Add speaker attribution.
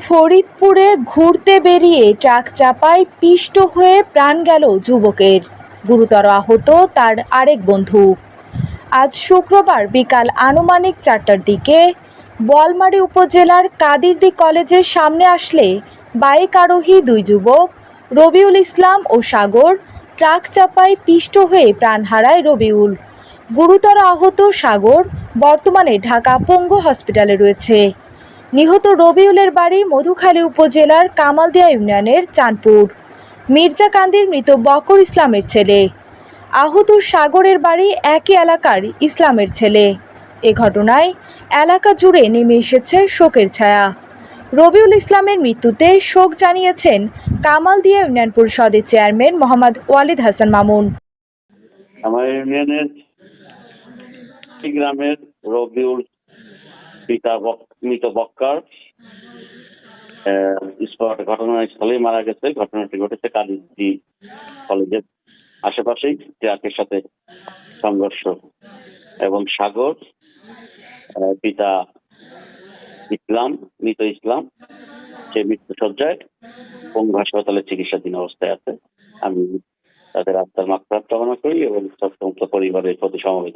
Speaker 1: ফরিদপুরে ঘুরতে বেরিয়ে ট্রাক চাপায় পিষ্ট হয়ে প্রাণ গেল যুবকের। গুরুতর আহত তার আরেক বন্ধু। আজ শুক্রবার বিকাল আনুমানিক চারটার দিকে বলমারী উপজেলার কাদিরদি কলেজের সামনে আসলে বাইক আরোহী দুই যুবক, রবিউল ইসলাম ও সাগর, ট্রাক চাপায় পিষ্ট হয়ে প্রাণ হারায় রবিউল। গুরুতর আহত সাগর বর্তমানে ঢাকা পঙ্গু হসপিটালে রয়েছে। নিহত রবিউলের বাড়ি মধুখালী উপজেলার কামালদিয়া ইউনিয়নের চাঁদপুর। মির্জা কান্দির মৃত বকর ইসলামের ছেলে। আহত সাগরের বাড়ি একই এলাকার ইসলামের ছেলে। এ ঘটনায় এলাকা জুড়ে নেমে এসেছে শোকের ছায়া। রবিউল ইসলামের মৃত্যুতে শোক জানিয়েছেন কামালদিয়া ইউনিয়ন পরিষদের চেয়ারম্যান মোহাম্মদ ওয়ালিদ হাসান মামুন।
Speaker 2: আমার ইউনিয়নের গ্রামের রবিউল পিতা মৃত বক্কার। স্পট ঘটনাস্থলেই মারা গেছে, ঘটনাটি ঘটেছে কালিজি। কলেজের আশেপাশেই ট্রাকের সাথে সংঘর্ষ এবং সাগর। পিতা ইসলাম, মৃত ইসলাম, সে মৃত্যু সজ্জায় পঙ্গু হাসপাতালে চিকিৎসাধীন অবস্থায় আছে। আমি তাদের আত্মার মাত্রা কামনা করি এবং সমস্ত পরিবারের প্রতি সমবেত